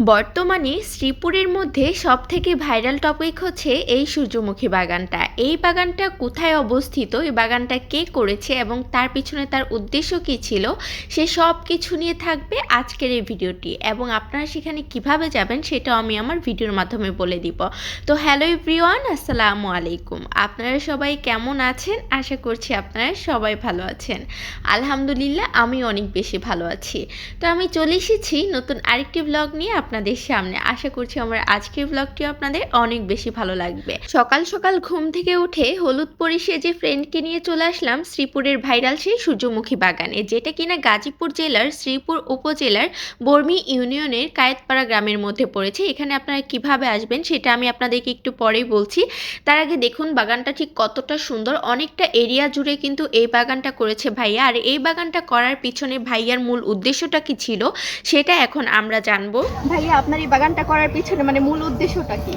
বর্তমানে শ্রীপুরের মধ্যে সবথেকে ভাইরাল টপিক হচ্ছে এই সূর্যমুখী বাগানটা। এই বাগানটা কোথায় অবস্থিত? এই বাগানটা কে করেছে? এবং তার পিছনে তার উদ্দেশ্য কী ছিল? সে সব কিছু নিয়ে থাকবে আজকের এই ভিডিওটি। এবং আপনারা সেখানে কীভাবে যাবেন সেটাও আমি আমার ভিডিওর মাধ্যমে বলে দিব। তো হ্যালো এভরিওয়ান আসসালামু আলাইকুম। আপনারা সবাই কেমন আছেন? আশা করছি আপনারা সবাই ভালো আছেন। আলহামদুলিল্লাহ আমি অনেক বেশি ভালো আছি। তো আমি চলে এসেছি নতুন আরেকটি ব্লগ নিয়ে। আপনাদের সামনে। আশা করছি আমার আজকের ব্লগটিও আপনাদের অনেক বেশি ভালো লাগবে। সকাল সকাল ঘুম থেকে উঠে হলুদ পরিষে যে ফ্রেন্ডকে নিয়ে চলে আসলাম শ্রীপুরের ভাইরাল সেই সূর্যমুখী বাগানে, যেটা কিনা গাজীপুর জেলার শ্রীপুর উপজেলার বর্মি ইউনিয়নের কায়েতপাড়া গ্রামের মধ্যে পড়েছে। এখানে আপনারা কীভাবে আসবেন সেটা আমি আপনাদেরকে একটু পরেই বলছি। তার আগে দেখুন বাগানটা ঠিক কতটা সুন্দর। অনেকটা এরিয়া জুড়ে কিন্তু এই বাগানটা করেছে ভাইয়া। আর এই বাগানটা করার পিছনে ভাইয়ার মূল উদ্দেশ্যটা কি ছিল সেটা এখন আমরা জানব। ভাইয়া, আপনার এই বাগানটা করার পিছনে মানে মূল উদ্দেশ্যটা কি?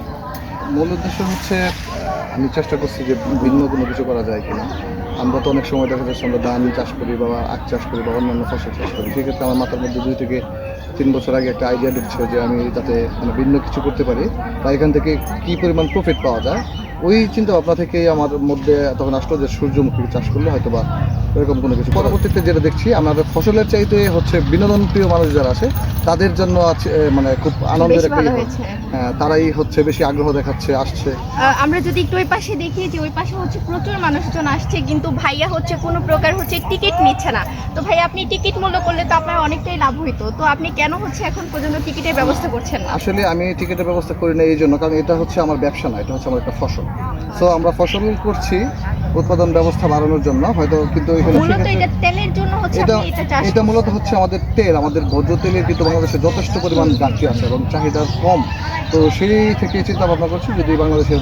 মূল উদ্দেশ্য হচ্ছে আমি চেষ্টা করছি যে ভিন্ন কোনো কিছু করা যায় কিনা। আমরা তো অনেক সময় দেখা যাচ্ছে আমরা ধান চাষ করি বা আখ চাষ করি বা অন্যান্য ফসল চাষ করি। সেক্ষেত্রে আমার মাথার মধ্যে দুই থেকে তিন বছর আগে একটা আইডিয়া ঢুকছিল যে আমি তাতে মানে ভিন্ন কিছু করতে পারি। বা এখান থেকে কী পরিমাণ প্রফিট পাওয়া যায় ওই চিন্তা ভাবনা থেকেই আমার মধ্যে তখন আসলো যে সূর্যমুখী চাষ করলে হয়তো বা এরকম কোনো কিছু পরবর্তীতে যেটা দেখছি আমাদের ফসলের চাইতে হচ্ছে বিনোদন প্রিয় মানুষ যারা আছে তাদের জন্য আছে মানে খুব আনন্দের একটা। হয়েছে হ্যাঁ, তারাই হচ্ছে বেশি আগ্রহ দেখাচ্ছে আসছে। আমরা যদি একটু ওই পাশে দেখি যে ওই পাশে হচ্ছে প্রচুর মানুষজন আসছে কিন্তু ভাইয়া হচ্ছে কোনো প্রকার হচ্ছে টিকিট নিচ্ছে না। তো ভাই আপনি টিকিট মূল্য করলে তো আপনার অনেকটাই লাভ হইতো। তো আপনি কেন হচ্ছে এখন পর্যন্ত টিকিটের ব্যবস্থা করছেন না? আসলে আমি টিকিটের ব্যবস্থা করি না এই জন্য। কারণ এটা হচ্ছে আমার ব্যবসা না এটা হচ্ছে আমার একটা ফসল। সো আমরা ফসল করছি উৎপাদন ব্যবস্থা বাড়ানোর জন্য। হয়তো কিন্তু এটা মূলত হচ্ছে আমাদের তেল। আমাদের ভোজ্য তেলের কিন্তু বাংলাদেশে যথেষ্ট পরিমাণ ঘাটতি আছে এবং চাহিদা কম। তো সেই থেকে চিন্তা ভাবনা করছি যদি বাংলাদেশের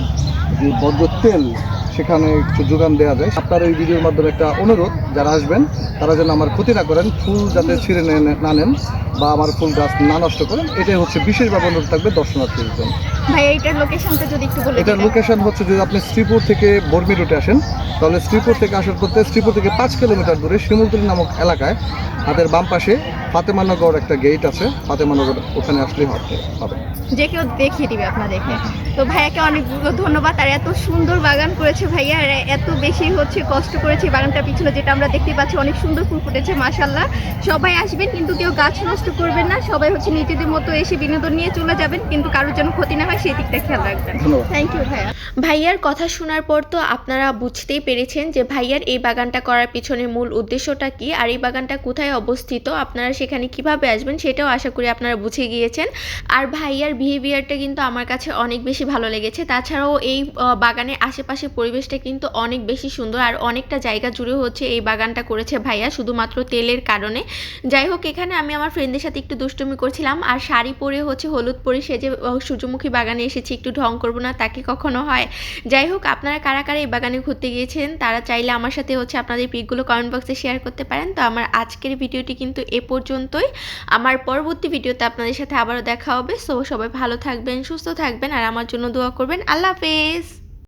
যে ভোজ্য তেল সেখানে কিছু যোগান দেওয়া যায়। আপনার এই ভিডিওর মাধ্যমে একটা অনুরোধ যারা আসবেন তারা যেন আমার ক্ষতি না করেন ফুল যাতে ছিঁড়ে নে- না নেন বা আমার ফুল গাছ না নষ্ট করেন এটাই হচ্ছে বিশেষভাবে অনুরোধ থাকবে দর্শনার্থীর জন্য। ভাই এইটার লোকেশনটা যদি একটু বলে এটার লোকেশন হচ্ছে যদি আপনি শ্রীপুর থেকে বর্মি রুটে আসেন তাহলে শ্রীপুর থেকে আসার করতে শ্রীপুর থেকে পাঁচ কিলোমিটার দূরে শিমুলতলি নামক এলাকায় হাতের বাম পাশে ফাতেমানগর একটা গেট আছে। ফাতেমানগর ওখানে আসলেই হবে হবে। যে কেউ দেখিয়ে দিবে আপনাদেরকে। তো ভাইয়াকে অনেক ধন্যবাদ। আর এত সুন্দর বাগান করেছে ভাইয়া আর এত বেশি হচ্ছে কষ্ট করেছে এই বাগানটার পিছনে যেটা আমরা দেখতে পাচ্ছি অনেক সুন্দর ফুল ফুটেছে মাশাল্লাহ সবাই আসবেন কিন্তু কেউ গাছ নষ্ট করবেন না সবাই হচ্ছে নিজেদের মতো এসে বিনোদন নিয়ে চলে যাবেন কিন্তু কারোর যেন ক্ষতি না হয় সেই দিকটা খেয়াল রাখবেন। থ্যাংক ইউ ভাইয়া। ভাইয়ার কথা শোনার পর তো আপনারা বুঝতেই পেরেছেন যে ভাইয়ার এই বাগানটা করার পিছনে মূল উদ্দেশ্যটা কি আর এই বাগানটা কোথায় অবস্থিত আপনারা সেখানে কীভাবে আসবেন সেটাও আশা করি আপনারা বুঝে গিয়েছেন। আর ভাইয়ার বিহেভিয়ারটা কিন্তু আমার কাছে অনেক বেশি ভালো লেগেছে তাছাড়াও এই বাগানের আশেপাশে পরিবেশটা কিন্তু অনেক বেশি সুন্দর। আর অনেকটা জায়গা জুড়ে হচ্ছে এই বাগানটা করেছে ভাইয়া, শুধুমাত্র তেলের কারণে। যাই হোক, এখানে আমি আমার ফ্রেন্ডের সাথে একটু দুষ্টুমি করছিলাম। আর শাড়ি পরে হচ্ছে হলুদ পরে সেজে সূর্যমুখী বাগানে এসেছি, একটু ঢং করব না তাকে কখনো হয়? যাই হোক, আপনারা কারা কারা এই বাগানে ঘুরতে গিয়েছেন, তারা চাইলে আমার সাথে হচ্ছে আপনাদের পিকগুলো কমেন্ট বক্সে শেয়ার করতে পারেন। তো আমার আজকের ভিডিওটি কিন্তু এ পর্যন্তই। আমার পরবর্তী ভিডিওতে আপনাদের সাথে আবারও দেখা হবে। সো সবাই ভালো থাকবেন, সুস্থ থাকবেন, আর আমার জন্য দোয়া করবেন। আল্লাহ হাফেজ!